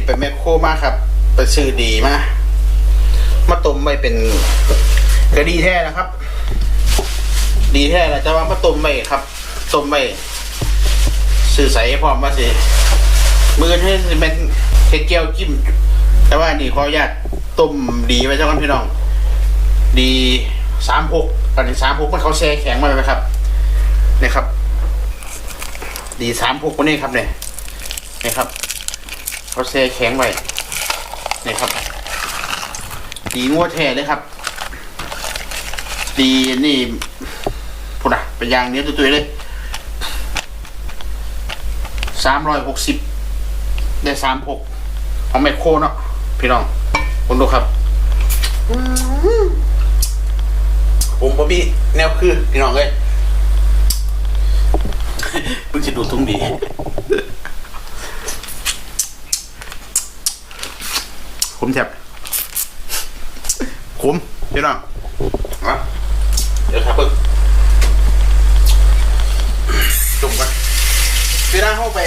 นี้ไปแมคโครมากครับ ไปซื้อดีมามาต้มไว้เป็นก็ดีแท้นะครับ ดีแท้นะจะว่ามาต้มไว้ครับต้มไว้ซื้อใส่พร้อมมาสิมือให้เป็นเห็ดเจียวจิ้ม แต่ว่านี่ขออนุญาตต้มดีไว้เจ้ากันพี่น้อง ดีสามหกตอนนี้สามหกมันเขาแช่แข็งมาไหมครับเนี่ยครับ ดีสามหกคนนี้ครับเนี่ยนี่ครับ เขาแช่แข็งไว้นี่ครับดีงวดแท้เลยครับดีนี่พูดอะเป็นยางเนี้ยตัวๆเลยสามร้อยหกสิบได้สามหกของแมคโครเนาะพี่น้องคุณดูครับผมบ่มีแนวคือ พี่น้องเลยเพิ่งจะดูทุ่งดี ผมแทบขมพี่น้องอะเดี๋ยวครับเพิ่งจุ่มกันพี่น้องเข้าไป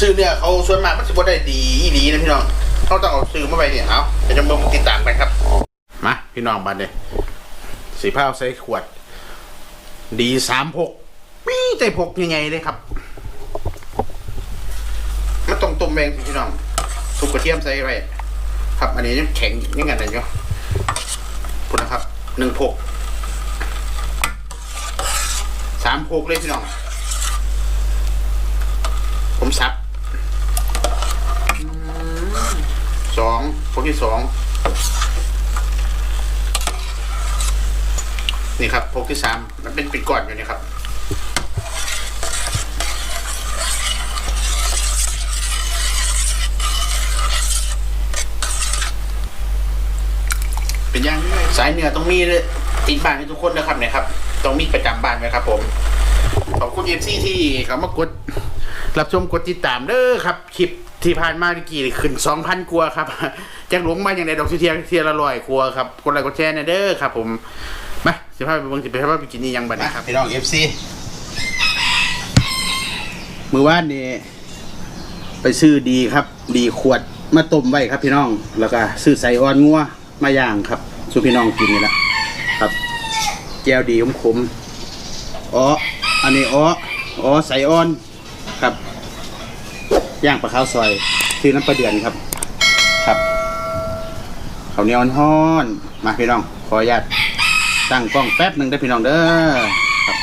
ซื้อเนี่ยเขาส่วนมากมันจะบ่ได้ดีอีหลีนะพี่น้องเขาต้องเอาซื้อมาไปเนี่ยเอาเดี๋ยวจะมาติดตามกันครับมาพี่น้องบันเลยสีผ้าใส่ขวด ดีสามหกมีแต่พกยังไงเลยครับมันต้องต้มแมงพี่น้อง สุกกระเทียมใส่ไว้ ครับ อันนี้แข็งยังไงนะเนาะพูดนะครับหนึ่งพกสามพกเลยพี่น้อง ผมซับสองพกที่สองนี่ครับพกที่สามมันเป็นปิดก่อนอยู่นี่ครับ เป็นอ ย่างนี้สายเหนือต้องมีเลยติดบ้านให้ทุกคนนะครับเนี่ยครับต้องมีประจำบ้านไว้ครับ ผมขอบคุณเอฟซีที่เขามากดรับชมกดติดตามเด้อครับคลิปที่ผ่านมาเมื่อกี้นี่ขึ้นสองพันกว่าครับจากหลวงมาอย่างไรดอกเทียเทียละร้อยกว่าครับกดไลค์กดแชร์หนะเด้อครับ ผมมาสิพาไปเบิ่งสิไปพาไปกินนี่ยังบัดนี้ครับพี่น้องเอฟซีมือว่านนี่ไปซื้อดีครับ ดีขวดมาต้มไว้ครับพี่น้อง แล้วก็ซื้อใส่อ่อนงัวมาย่างครับ สู่พี่น้องกินนี่แหละครับแก้วดีขมขมๆอ๋ออันนี้อ๋ออ๋อใส่อ่อนครับย่างปลาข้าวซอยซื้อน้ำปลาเดือนครับ ครับข้าวเหนียวฮ้อนมาพี่น้อง ขออนุญาตตั้งกล้องแป๊บหนึ่งได้พี่น้องเด้อครับ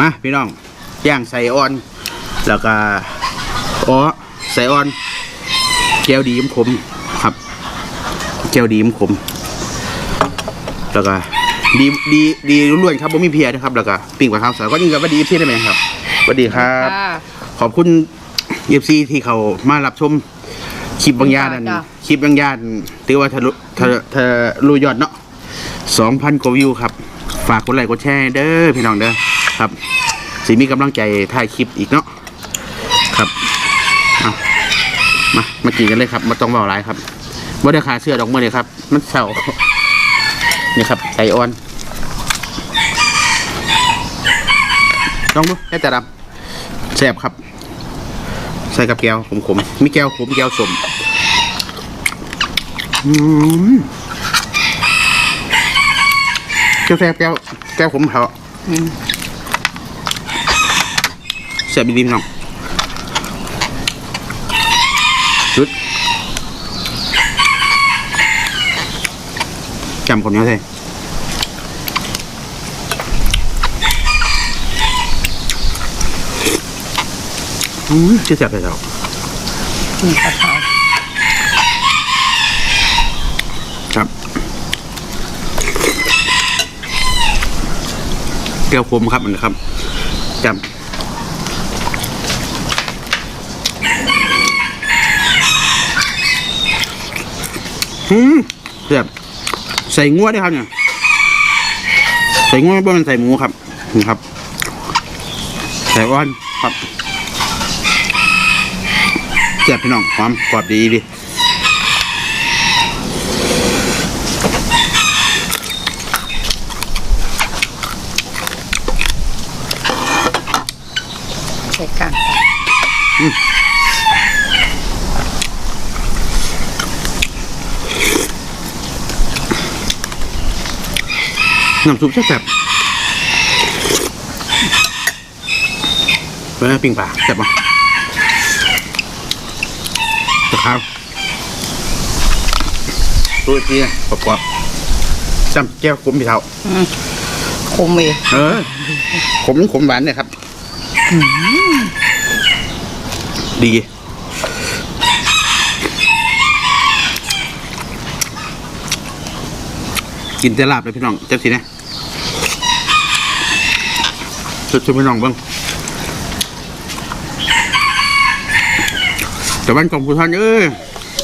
มาพี่น้องย่างใส่อ่อน แล้วก็อ๋อใส่อ่อนแก้วดีมขมครับ แก้วดีมขม แล้วก็ดีดีดีล้วนๆครับผมมีเพียนะครับ แล้วก็ปิ้งปลาข้าวสวยก็ยิ่งกับว่าดีเพียได้ไหมครับสวัสดีครับค่ะขอบคุณเอฟซีที่เขามารับชมคลิปบางญาตินั่นจ้ะคลิปบางญาติถือว่าทะลุทะทะลุยอดเนาะสองพันกว่าวิวครับ ฝากกดไลค์กดแชร์เด้อพี่น้องเด้อครับสิมีกำลังใจถ่ายคลิปอีกเนาะครับเอา มามากินกันเลยครับมาต้องเบาหลายครับว่าได้ขาเสื้อดอกมือเลยครับ มันเศร้านี่ครับไก่อ่อนลองดูแค่แต่ดำแซ่บครับ ใส่กับแก้วขมๆมีแก้วขมแก้วสมอืมแก้วแซ่บแก้วแก้วขมเขาแซ่บดีๆพี่น้อง จำคนนี้ใช่อืมจะแซ่บเลยเรามีปลาขาวครับแก้วคมครับอันะครับจำอืม ใส่งัวด้วยครับเนี่ยใส่งัวไม่เป็นใส่หมูครับนี่ครับใส่อ้อนครับเจ็บพี่น้องความกรอบดีดี น้ำซุปแซ่บๆเป็นไงปิ้งปลาแซ่บปะตะขาวตัวอีกทีนะประกอบจำแก้วขมพี่เท่าคมเองเออขมขมหวานเนี่ยครับดีกินแต่ลาบเลยพี่น้องจังสิเนี่ย สุดๆพี่น้องบ้างแต่วันกองผู้ทานเอ้ย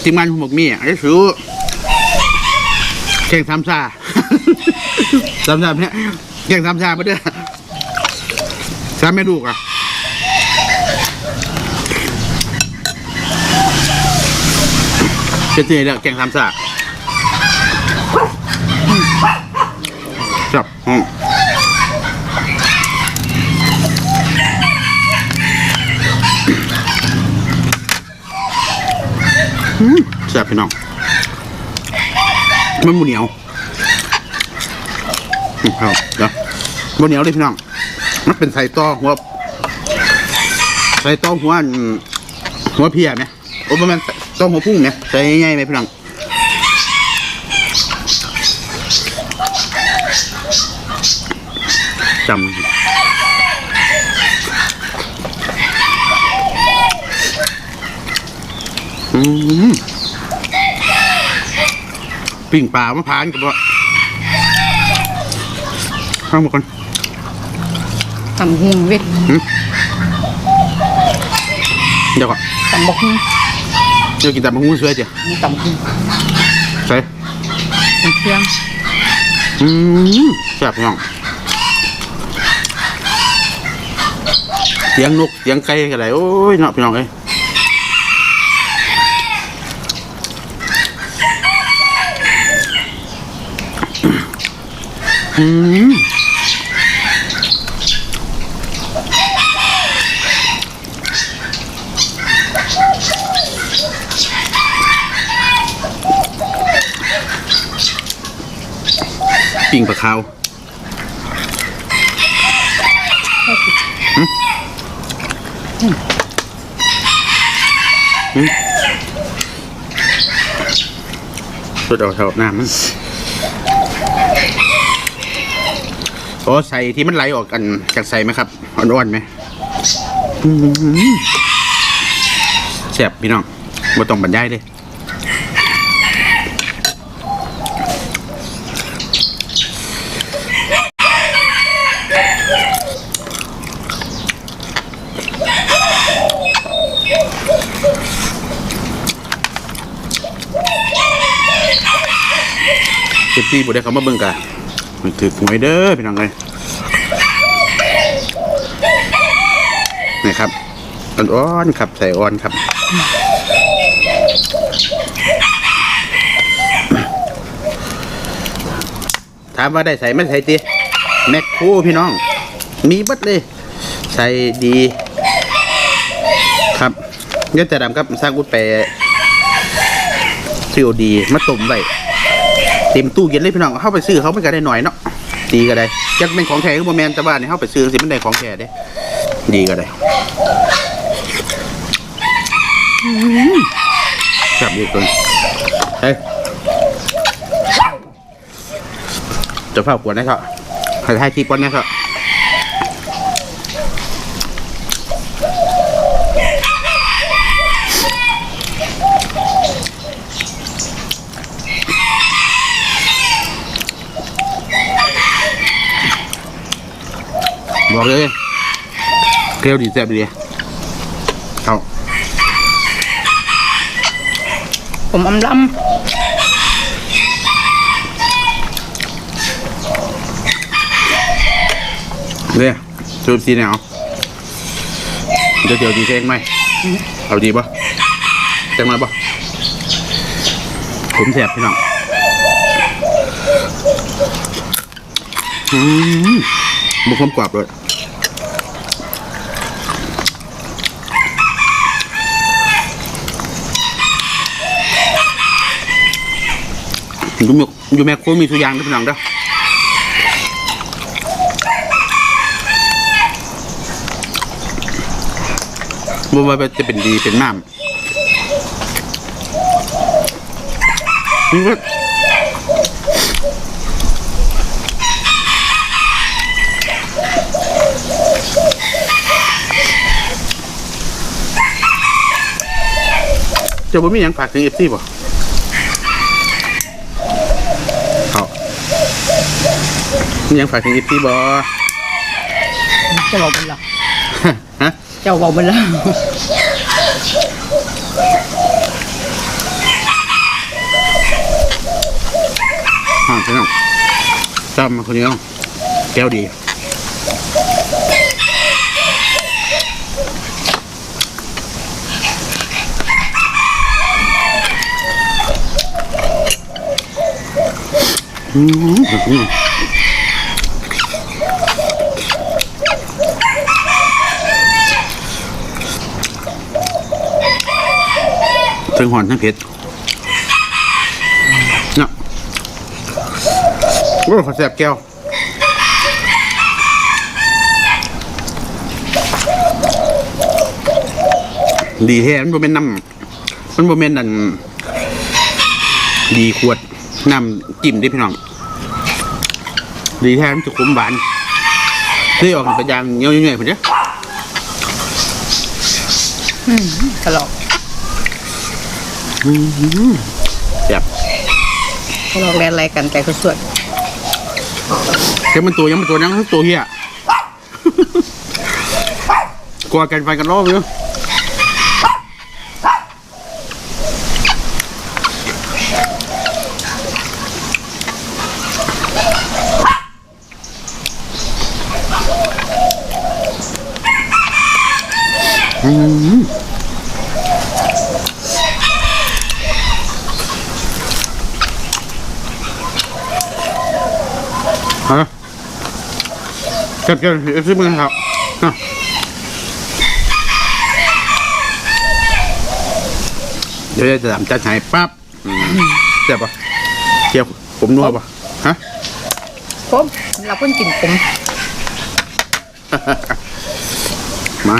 ทีมงานผมกมี่ไอ้สูแข่งสามซาสามซาเนี่ยแข่งสามซาไปเด้อสามแม่ลูกอะเจ็ดนี่แล้วแกงสามซาจับอืม แซ่บพี่น้อง มันหมูเหนียวครับเดี๋ยวหมูเหนียวเลยพี่น้อง มันเป็นไส่ต้อหัวไส่ต้อหัวหัวเพียไหมโอ้ประมาณต้อหัวพุ่งเนี่ยใส่ง่ายๆไหมพี่น้องจำ อืมปิ่งปลามะพร้าวกับว่าข้างหมดก่อนตำหุงเวทเดี๋ยวก่อนตำบกหุงเดี๋ยวกินแต่มะฮุ้งสวยเจ้ะตำหุงใส่น้ำเคียงอืมแซ่บพี่น้องเสียงนกเสียงไก่กันไรโอ้ยเนาะพี่น้องเอ้ย อืมปิ่งปลาขาวสุดเอาเท่าน้ำมัน โอ้ใส่ที่มันไหลออกกันจากใส่ไหมครับอ่อนๆไหมอืมแซ่บพี่น้องบ่ต้องบรรยายเลยเอฟซีบุได้เขามาเบิ่งกัน มันถือหวยเด้อพี่น้องเลยนี่ครับอ่อนๆครับใส่อ่อนครับถามว่าได้ใส่ไม่ใส่ตีแมคโครพี่น้อง มีบัดเลย ใส่ดี ครับเดี๋ยวจะดำครับสร้างกุดไปซีโอดีมาต้มไว้ เต็มตู้เย็นเลยพี่น้องเข้าไปซื้อเขาไม่ก็ได้หน่อยเนาะดีก็ได้จะเป็นของแท้ก็บ่แมนแต่บ้านนี่เข้าไปซื้อสิมันได้ของแท้เด้ดีก็ได้จับอีกตัวเฮ้ยจะเฝ้ากวนนะครับใครให้คลิปก่อนนะครับ บอกเลยเกลียวดีแซ่บดีเอาผมอำลเนี่ยสูตรสีเนี่ยเอาเดี๋ยวเดี๋ยวดีเองไหมเอาดีปะจังมาปะผมแสบพี่น้องอืมบุกความกรอบเลย อยู่แมอยู่แมคโคมีทุกอย่างด้อพี่น้องเด้อบ่ว่าจะเป็นดีเป็นน้ำนี่จะบ่มีหยังฝากถึงเอฟซีบ่เขา มีหยังฝากถึงเอฟซีบ่จะบอกมันละฮะจะบอกมันละห่างพี่น้องจำมาคนเดียวแก้วดีอืม ทั้งหอนทั้งเผ็ดเนาะโอ้ขอแสบแก้วดีแท้มันบ่เป็นน้ำมันบ่เป็นนั่นดีขวดน้ำจิ้มดิพี่น้อง ดีแท้มันจะขมหวานเฮ้ยออกเป็นยางเงี้ยวๆๆผมเด้อกระหลอก แซ่บเระหลอกแลนอะไรกันแต่ก็สวดแค่มันตัวยังมันตัวยังทั้งตัวเฮียกลัวกันไฟกันรอบเนา ก็บเก็บเอฟซีมึงครับอะเดี๋ยวจะทำจัดให้ปั๊บอืมเจ็บปะเกี่ยวผมนัวปะฮะผมเราเพิ่งกินผมมา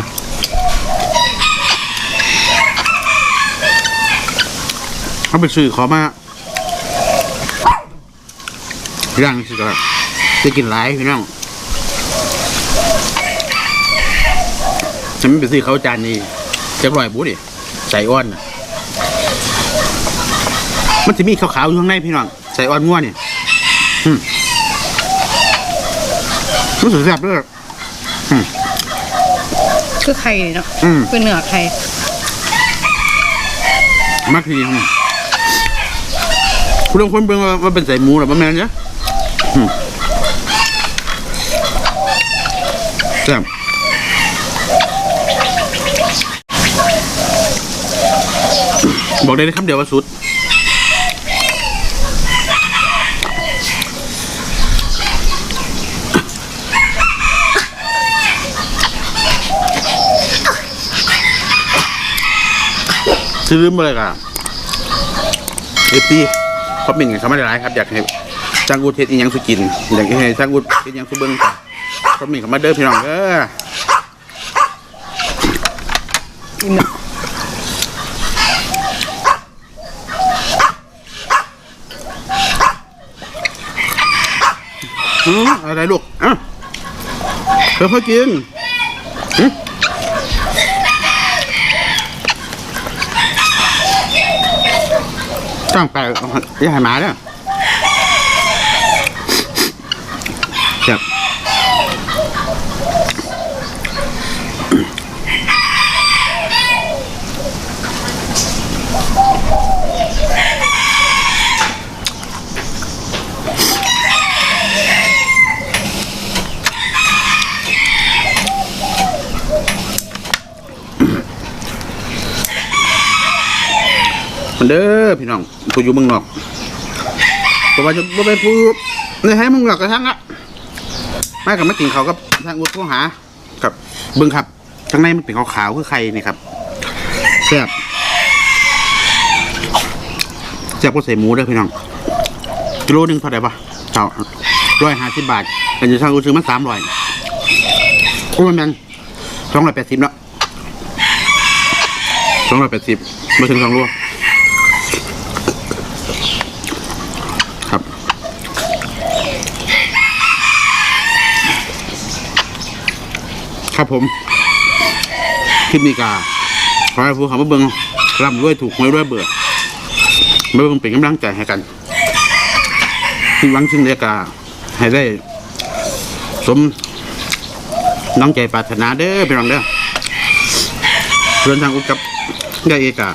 เขาไปซื้อขอมาย่างสิครับจะกินหลายพี่น้อง ฉันไม่ไปซื้อเขาจานนี้จะร่อยบูดิใส่อ้อนน่ะมันจะมีขาวๆอยู่ข้างในพี่น้องใส่อ้อนง่วเนี่ยอืมรู้สึกแซ่บด้วยคือไข่เนาะอืม คือเนื้อไข่มากทีอืมคุณลองคนเบิ่งว่าว่าเป็นใส่หมูหรือว่าแม่นเนี่ยอืมแซ่บ บอกได้เลยคำเดี๋ยวว่าสุด ซื้อลืมเลยครับเอฟซีคอมเมนต์กันเข้ามาได้หลายครับ อยากให้จ้างอุดเทศอีหยังสุกิน อยากให้จ้างอุดเทศอียังสุเบิ้งครับคอมเมนต์เข้ามาเด้อพี่น้องเออ อิ่มละอืมอะไรลูกอะเดี๋ยวพ่อกินอืมตั้งไปอย่ายหมาเด้อ เด้อพี่น้องผู้อยู่เมืองนอกเพราะว่าจะบ่ไปผู้ในให้เมึงนอกกระทั่งละมากับมากินเขากับทางอุดโทรหาครับเบิ่งครับข้างในมันเป็นขาวๆคือไข่นี่ครับแซ่บแซ่บก็ใส่หมูด้อพี่น้องกิโลหนึ่งเท่าไหร่ปะเจ้าร้อยห้าสิบบาทแต่อยู่ทางกูซื้อมาสามร้อยโอ้ยแมันสองร้อยแปดสิบแล้วสองร้อยแปดสิบมาถึงสองโลค ครับผม คลิปนี้กาขอให้ผู้เขามาเบิ่งร่ำรวยถูกหวยรวยเบื่อมาเบิ่งเป็นกำลังใจให้กันที่หวังซึ่งเดียกาให้ได้ สมน้องใจปรารถนาเด้อพี่น้องเด้อเดินทางอุกับยายเอกา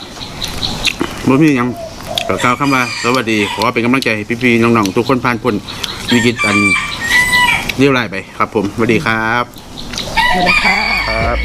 บ่มีหยังก็กล่าวคำว่าสวัสดีขอเป็นกำลังใจให้พี่ๆน้องๆทุกคนผ่านพ้นวิกฤตอันเรียวไล่ไปครับผมสวัสดีครับ สวัสดีค่ะครับ